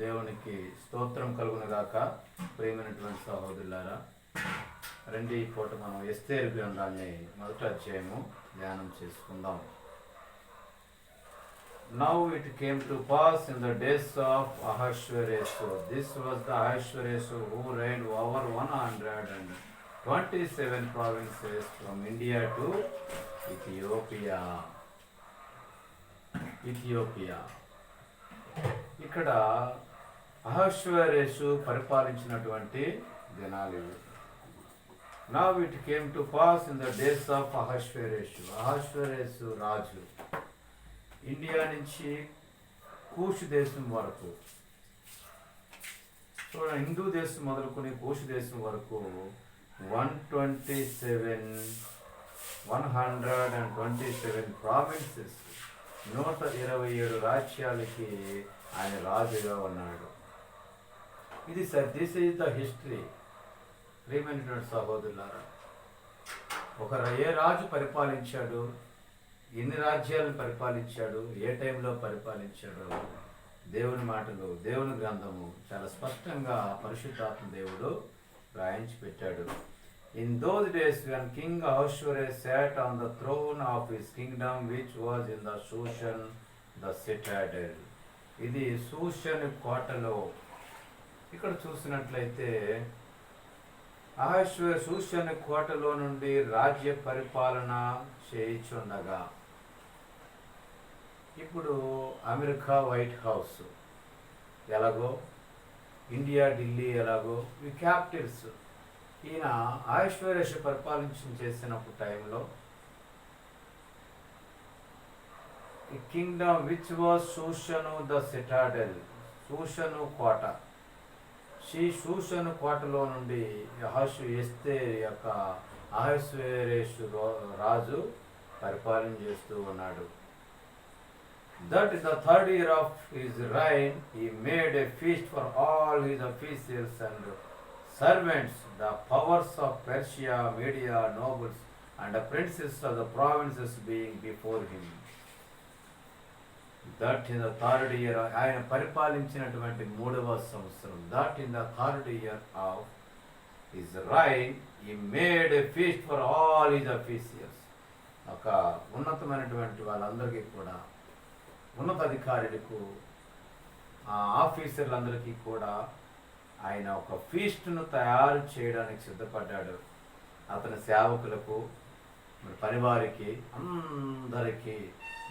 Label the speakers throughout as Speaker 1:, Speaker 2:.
Speaker 1: దేవునికి స్తోత్రం కలుగునగాక. ప్రేమైనటువంటి సహోదరులారా రండి పూట మనం ఎస్తే గ్రంథాన్ని మొదట అధ్యయము ధ్యానం చేసుకుందాం. Now it came to pass in the days of Ahasuerus this was the Ahasuerus who reigned over one hundred and twenty seven provinces from India to Ethiopia Ethiopia ఇక్కడ అహశ్వరేషు పరిపాలించినటువంటి దినాలు నా it came to pass in the days of Ahasuerus. Ahasuerus Raju. India నుంచి కూష్ దేశం వరకు. హిందూ దేశం మొదలుకొని కూష్ దేశం వరకు one twenty seven one hundred and twenty seven provinces నూట ఇరవై ఏడు రాజ్యాలకి ఆయన రాజుగా ఉన్నాడు. ఇది sir this is the history ప్రేమైనటువంటి సహోదరులారా ఒక ఏ రాజు పరిపాలించాడు? ఎన్ని రాజ్యాలను పరిపాలించాడు? ఏ టైంలో పరిపాలించాడు? దేవుని మాటలు దేవుని గ్రంథము చాలా స్పష్టంగా పరిశుద్ధాత్మ దేవుడు రాయించి పెట్టాడు. In those days when king Ahasuerus sat on the throne of his kingdom which was in the Shushan the citadel. ఇది సూషన్ కోటలో. ఇక్కడ చూసినట్లయితే అహశ్వ సూషన్ కోటలో నుండి రాజ్య పరిపాలన చేయుచుండగా. ఇప్పుడు అమెరికా వైట్ హౌస్ ఎలాగో ఇండియా ఢిల్లీ ఎలాగో ఈ క్యాపిటల్స్ ఈయన ఐశ్వర్యష పరిపాలించిన చేసినప్పుడు టైంలో ఈ kingdom which was Shushan the citadel Shushan కోట. శ్రీ సూషను కోటలో నుండి హర్షు ఎస్తే యొక్క అహస్వేరేషు రాజు పరిపాలన చేస్తూ ఉన్నాడు. That is the third year of his reign he made a feast for all his officials and servants, the powers of Persia, Media, nobles, and the princes of the provinces being before him. That in the third year ఆయన పరిపాలించినటువంటి మూడవ సంవత్సరం that in the third year of his reign he made a feast for all his officials ఒక ఉన్నతమైనటువంటి వాళ్ళందరికీ కూడా ఉన్నతాధికారులకు ఆఫీసర్లందరికీ కూడా ఆయన ఒక ఫీస్ట్ను తయారు చేయడానికి సిద్ధపడ్డాడు. అతని సేవకులకు మరి పనివారికి అందరికీ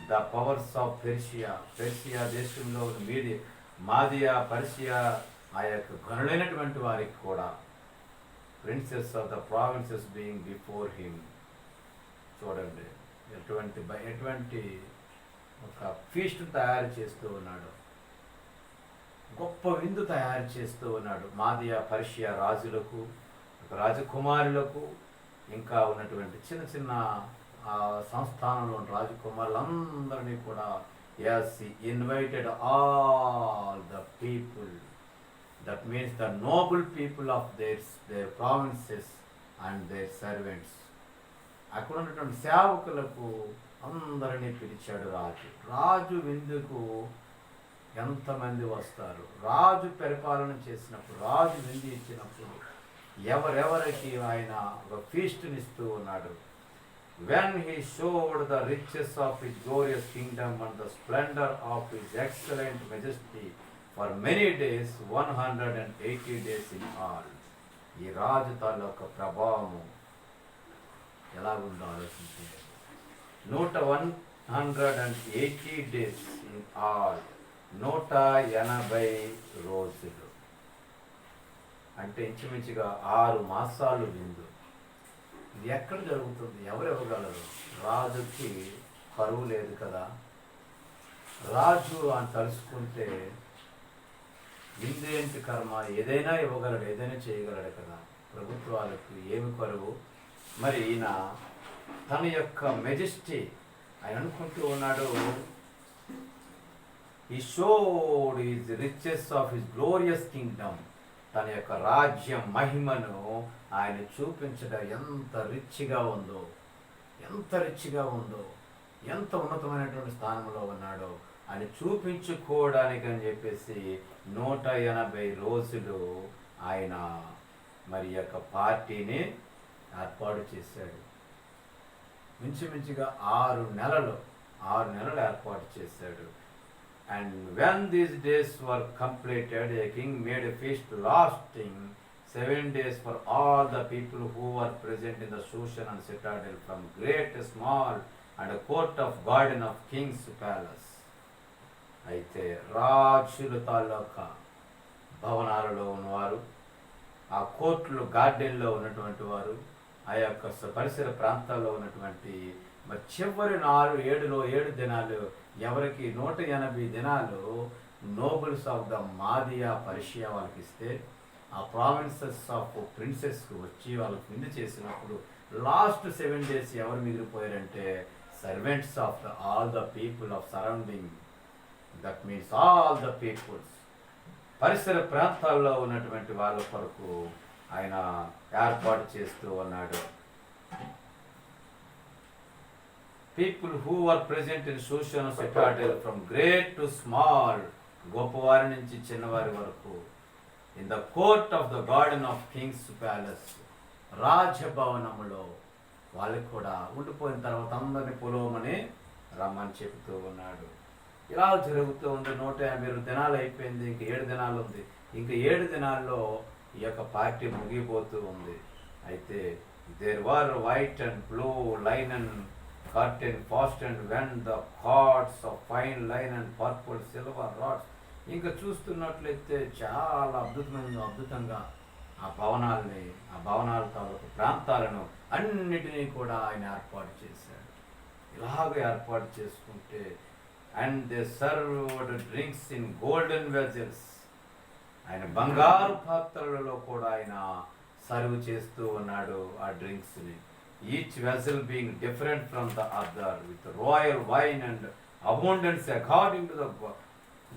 Speaker 1: the powers of Persia Persia దేశంలో మీది మీడియా మాదియా పర్షియా ఆ యొక్క ఘనులైనటువంటి వారికి కూడా. Princes of the provinces being before him చూడండి ఎటువంటి ఎటువంటి ఒక ఫీస్ట్ తయారు చేస్తూ ఉన్నాడు. గొప్ప విందు తయారు చేస్తూ ఉన్నాడు. మాదియా పర్షియా రాజులకు రాజకుమారులకు ఇంకా ఉన్నటువంటి చిన్న చిన్న సంస్థానంలో ఉన్న రాజకుమారులందరినీ కూడా as invited all the people. That means the noble people of their their provinces and their servants అక్కడ ఉన్నటువంటి సేవకులకు అందరినీ పిలిచాడు రాజు. రాజు విందుకు ఎంతమంది వస్తారు? రాజు పరిపాలన చేసినప్పుడు రాజు నింది ఇచ్చినప్పుడు ఎవరెవరికి ఆయన ఒక ఫీస్ట్ని ఇస్తూ ఉన్నాడు? When he showed the riches of his glorious kingdom and the splendour of his excellent majesty for many days one hundred and eighty days in all ఈ రాజు తాలూక ప్రభావము ఎలాగుందో ఆలోచించండి. నూట one hundred and eighty days in all నూట ఎనభై రోజులు. అంటే ఇంచుమించుగా ఆరు మాసాలు విందు ఇది ఎక్కడ జరుగుతుంది? ఎవరు ఇవ్వగలరు? రాజుకి కరువు లేదు కదా. రాజు అని తలుసుకుంటే విందేంటి కర్మ ఏదైనా ఇవ్వగలడు ఏదైనా చేయగలడు కదా. ప్రభుత్వాలకు ఏమి కరువు మరి ఈయన తన యొక్క మెజెస్టీ ఆయన అనుకుంటూ ఉన్నాడు he showed his riches of his glorious kingdom తన యొక్క రాజ్యం మహిమను ఆయన చూపించడం ఎంత రిచ్గా ఉందో ఎంత రిచ్గా ఉందో ఎంత ఉన్నతమైనటువంటి స్థానంలో ఉన్నాడో అని చూపించుకోవడానికి అని చెప్పేసి నూట ఎనభై రోజులు ఆయన మరి యొక్క పార్టీని ఏర్పాటు చేశాడు. మించుమించుగా ఆరు నెలలు ఆరు నెలలు ఏర్పాటు చేశాడు. And when these days were completed a king made feast lasting seven days for all the people who are present in the Shushan and citadel from great small and court of garden of kings palace అయితే రాజుల తాలూకా భవనాలలో ఉన్నవారు ఆ కోర్టులో గార్డెన్లో ఉన్నటువంటి వారు ఆ యొక్క పరిసర ప్రాంతాల్లో ఉన్నటువంటి మరి చివరి నాలుగు ఏడులో ఏడు దినాలు ఎవరికి? నూట ఎనభై దినాలు nobles of the Media Persia వాళ్ళకి ఇస్తే ఆ ప్రావిన్సెస్ ఆఫ్ ప్రిన్సెస్కి వచ్చి వాళ్ళకి విందు చేసినప్పుడు లాస్ట్ సెవెన్ డేస్ ఎవరు మిగిలిపోయారంటే servants of the all the people of surrounding. That means all the peoples. పరిసర ప్రాంతాల్లో ఉన్నటువంటి వాళ్ళ కొరకు ఆయన ఏర్పాటు చేస్తూ ఉన్నాడు. People who are present in Shushan citadel from great to small గొప్పవారి నుంచి చిన్నవారి వరకు. In the court of the garden of kings palace రాజభవనంలో వాళ్ళకి కూడా ఉండిపోయిన తర్వాత అందరిని పొలవమని రమ్మని చెబుతూ ఉన్నాడు. ఇలా జరుగుతూ ఉంది. నూట యాభై రెండు దినాలు అయిపోయింది. ఇంక ఏడు దినాలు ఉంది. ఇంక ఏడు దినాల్లో ఈ యొక్క పార్టీ ముగిపోతూ ఉంది. అయితే there were white and blue line and curtain fast and when the cords of fine line and purple silver rods ఇంకా చూస్తున్నట్లయితే చాలా అద్భుతమైన అద్భుతంగా ఆ భవనాల్ని ఆ భవనాల తాలూకు ప్రాంతాలను అన్నిటినీ కూడా ఆయన ఏర్పాటు చేశాడు. ఇలాగ ఏర్పాటు చేసుకుంటే and they served drinks in golden vessels ఆయన బంగారు పాత్రలలో కూడా ఆయన సర్వ్ చేస్తూ ఉన్నాడు ఆ డ్రింక్స్ని each vessel being different from the other with royal wine and abundance according to the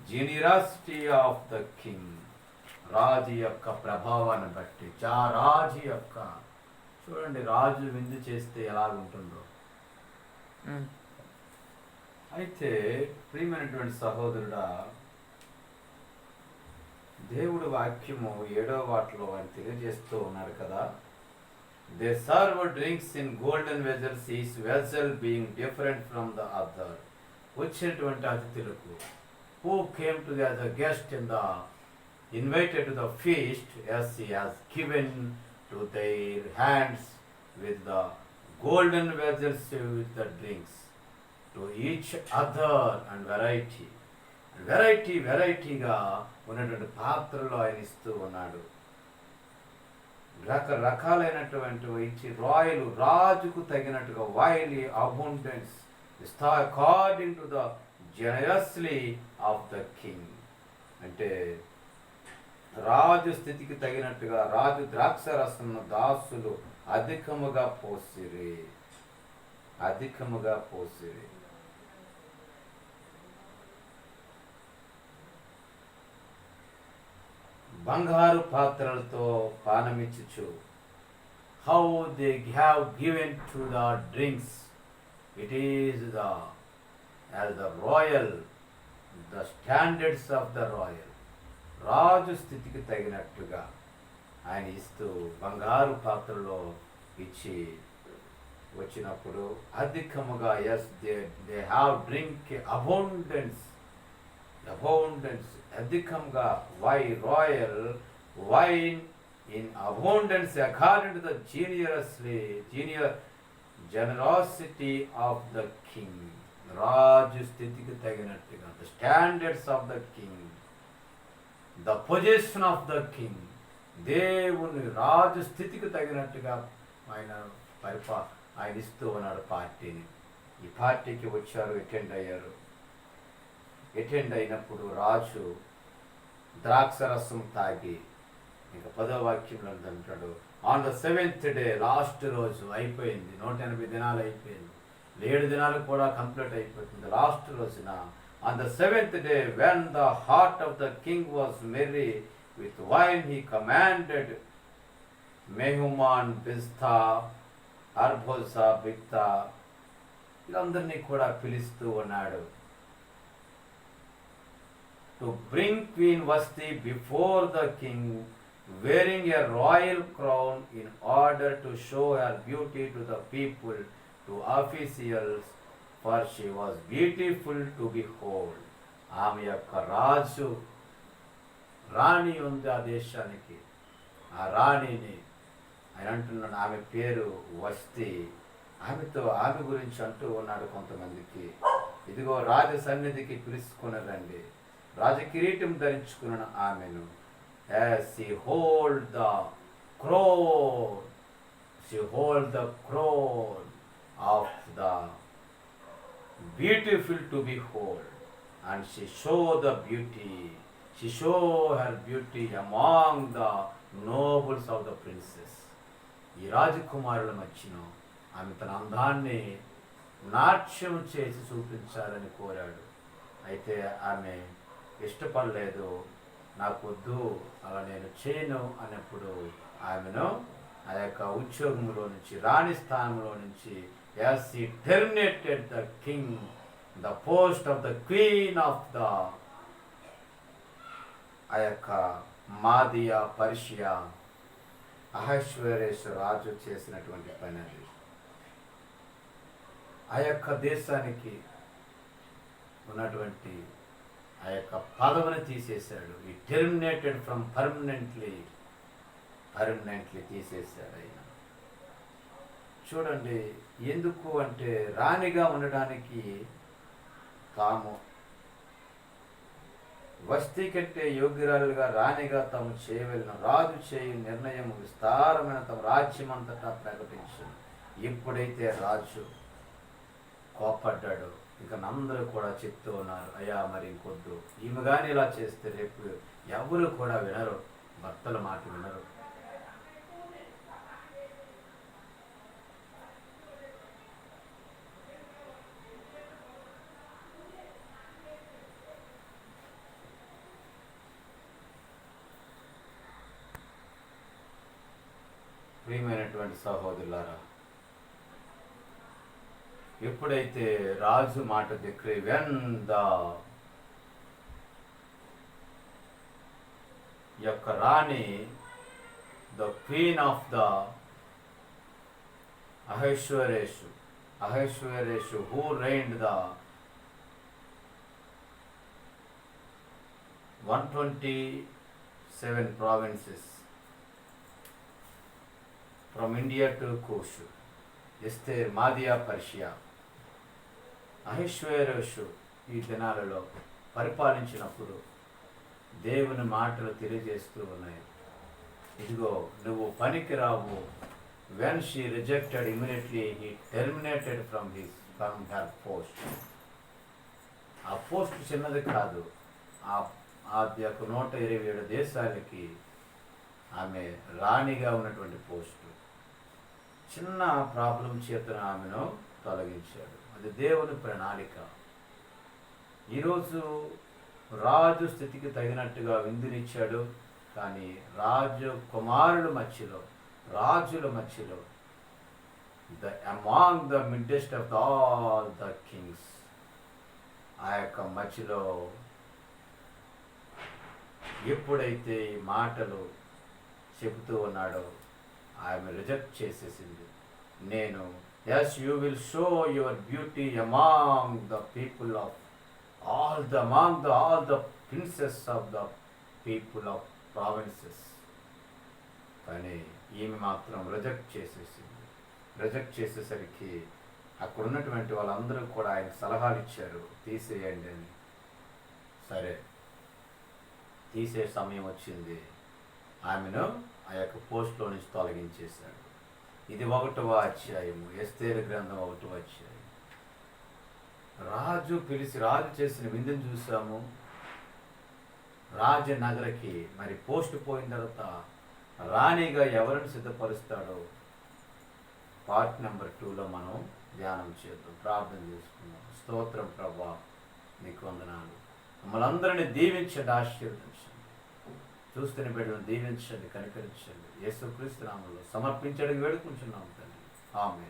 Speaker 1: generosity of the king రాజు యొక్క ప్రభావాన్ని బట్టి చా రాజు యొక్క చూడండి రాజు విందు చేస్తే ఎలాగుంటుందో
Speaker 2: ఉమ్.
Speaker 1: అయితే ప్రియమైనటువంటి సహోదరుడా దేవుడు వాక్యము ఏడో వాటిలో ఆయన తెలియజేస్తూ ఉన్నారు కదా. They serve drinks in golden vessels, each vessel being different from the other. వచ్చినటువంటి అతిథులకు who came to as a guest in the invited to the feast as he has given to their hands with the golden vessels with the drinks to each other and variety variety వెరైటీగా ఉన్నటువంటి పాత్రలో ఆయన ఇస్తూ ఉన్నాడు రకరకాలైనటువంటి ఇచ్చి రాయలు రాజుకు తగినట్టుగా wily abundance according to the generously of the king అంటే రాజు స్థితికి తగినట్టుగా రాజు ద్రాక్ష రసం దాసులు అధికముగా పోసిరి. అధికముగా పోసిరి. బంగారు పాత్రలతో పానమిచ్చుచు. How they have given to the drinks it is the as the royal the standards of the royal రాజు స్థితికి తగినట్టుగా ఆయన ఇస్తూ బంగారు పాత్రలో ఇచ్చి వచ్చినప్పుడు అధికముగా as they they have drink abundance abundance అధికంగా with royal wine in abundance according to the generously generous generosity of the king రాజు స్థితికి తగినట్టుగా the standards of the king the position of the king దేవుని రాజు స్థితికి తగినట్టుగా ఆయన పరిపా ఆయన ఇస్తూ ఉన్నాడు పార్టీని. ఈ పార్టీకి వచ్చారు అటెండ్ అయ్యారు. అటెండ్ అయినప్పుడు రాజు ద్రాక్షరసం తాగి ఇంకా పదో వాక్యంలో అంటాడు on the seventh day last రోజు అయిపోయింది నూట ఎనభై దినాలు అయిపోయింది ఏడు దినాలు కూడా కంప్లీట్ అయిపోతుంది లాస్ట్ రోజున. On the seventh day when the heart of the king was merry with wine he commanded Mehuman Biztha అర్భోసా Bigtha వీళ్ళందరినీ కూడా పిలుస్తూ ఉన్నాడు. To bring Queen Vasti before the king wearing a royal crown in order to show her beauty to the people, to officials, for she was beautiful to behold. ఆమె యొక్క రాజు రాణి ఉంది ఆ దేశానికి ఆ రాణిని ఆయన అంటున్నాడు ఆమె పేరు వస్తి ఆమెతో ఆమె గురించి అంటూ ఉన్నాడు కొంతమందికి ఇదిగో రాజ సన్నిధికి పిలుచుకుని రండి రాజకిరీటం ధరించుకున్న ఆమెను. She hold the crown she of the beautiful to behold and she show the beauty she show her beauty among the nobles of the princes ఈ రాజకుమారుల మధ్యన ఆమె తన అందాన్ని నాట్యం చేసి చూపించాలని కోరాడు. అయితే ఆమె ఇష్టపడలేదు నాకు వద్దు అలా నేను చేయను అన్నప్పుడు ఆమెను ఆ యొక్క ఉద్యోగంలో నుంచి రాణి స్థానంలో నుంచి as he terminated the king the post of the queen of the ఆ యొక్క మాదియా పర్షియా అహశ్వరేశ్వర రాజు చేసినటువంటి పని అది. ఆ యొక్క దేశానికి ఉన్నటువంటి ఆ యొక్క పదవిని తీసేశాడు. ఈ టెర్మినేటెడ్ ఫ్రమ్ పర్మనెంట్లీ పర్మనెంట్లీ తీసేశాడు ఆయన. చూడండి ఎందుకు అంటే రాణిగా ఉండడానికి తాము వస్తీ కట్టే యోగ్యురాలుగా రాణిగా తాము చేయవలన. రాజు చేయి నిర్ణయం విస్తారమైన తమ రాజ్యమంతటా ప్రకటించింది ఎప్పుడైతే రాజు కోపడ్డాడో ఇంకా అందరూ కూడా చెప్తూ ఉన్నారు అయ్యా మరి ఇంకొద్దు. ఈమె కానీ ఇలా చేస్తే రేపు ఎవరు కూడా వినరు భర్తల మాట వినరు. ప్రియమైనటువంటి సహోదరులారా ఎప్పుడైతే రాజు మాట దగ్గర వెన్ ద యొక్క రాణి the queen of the Ahasuerus Ahasuerus who reigned the one twenty seven provinces from India to Cush ఎస్తే మాదియా పర్షియా అహిశ్వరోషు ఈ దినాలలో పరిపాలించినప్పుడు దేవుని మాటలు తెలియజేస్తూ ఉన్నాయి. ఇదిగో నువ్వు పనికిరావు when she rejected immediately he terminated from his from her post ఆ పోస్ట్ చిన్నది కాదు. ఆ ఆ యొక్క నూట ఇరవై ఏడు దేశాలకి ఆమె రాణిగా ఉన్నటువంటి పోస్టు చిన్న ప్రాబ్లం చేతన ఆమెను తొలగించాడు. అది దేవుని ప్రణాళిక. ఈరోజు రాజు స్థితికి తగినట్టుగా విందునిచ్చాడు. కానీ రాజు కుమారుల మధ్యలో రాజుల మధ్యలో the among the middest of the all the kings ఆ యొక్క మధ్యలో ఎప్పుడైతే ఈ మాటలు చెబుతూ ఉన్నాడో ఆమె రిజెక్ట్ చేసేసింది. నేను as you will show your beauty among the people of all the among the all the princes of the people of provinces కానీ ఈమె మాత్రం రిజెక్ట్ చేసేసింది. రిజెక్ట్ చేసేసరికి అక్కడ ఉన్నటువంటి వాళ్ళందరూ కూడా ఆయన సలహాలు ఇచ్చారు తీసేయండి అని. సరే తీసే సమయం వచ్చింది. ఆమెను ఆ యొక్క పోస్ట్లో నుంచి తొలగించేశాడు. ఇది ఒకటవ అధ్యాయము ఎస్తేరు గ్రంథం ఒకటవ అధ్యాయం. రాజు పిలిచి రాజు చేసిన విందును చూసాము రాజనగరకి మరి పోస్ట్ పోయిన తర్వాత రాణిగా ఎవరిని సిద్ధపరుస్తాడో పార్ట్ నెంబర్ టూలో మనం ధ్యానం చేద్దాం ప్రార్థన చేసుకుందాం. స్తోత్రం ప్రభా నీకు వందనాలు. మమ్మల్ని అందరినీ దీవించండి ఆశీర్వదించండి. చూస్తున్న బిడ్డలను దీవించండి కనికరించండి. యేసుక్రీస్తు నామంలో సమర్పించడానికి వేడుకుంటున్నాం తండ్రి. ఆమె